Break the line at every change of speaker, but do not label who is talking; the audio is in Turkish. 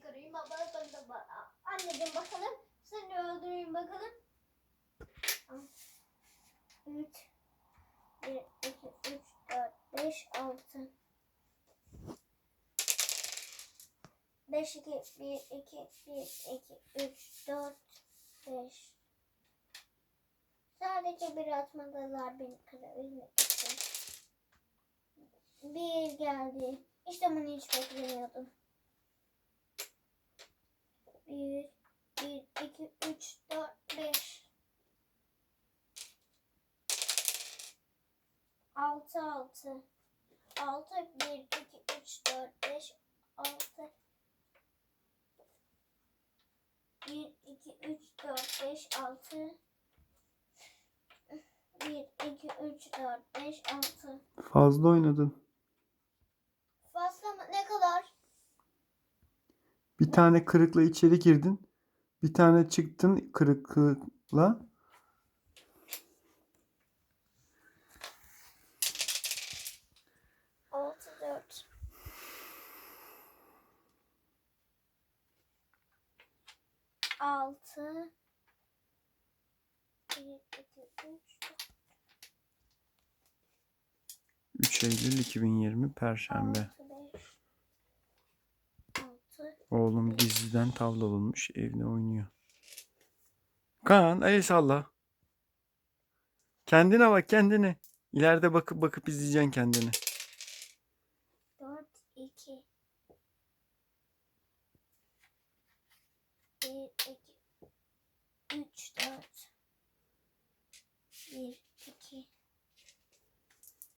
seni kırayım. Baba bakalım. baba. Anneciğim bakalım. Seni öldüreyim bakalım. 3 1 2 3 4 5 6 5 2 1 2 1 2 3 4 5 Sadece bir atmadılar beni kırabilmek için. Bir geldi. İşte bunu hiç beklemiyordum. Bir, bir, iki, üç, dört, beş. Altı, altı. Altı, bir, iki, üç, dört, beş, altı. Bir, iki, üç, dört, beş, altı. Bir, iki, üç, dört, beş, altı.
Fazla oynadın. Bir tane kırıkla içeri girdin. Bir tane çıktın kırıkla.
Altı, dört. Altı. Üç, dört,
3 Eylül 2020 Perşembe. Oğlum gizliden tavla olmuş. Evde oynuyor. Kaan el salla. Kendine bak kendine. İleride bakıp bakıp izleyeceksin kendini.
Dört, iki. Bir, iki, üç, dört. Bir,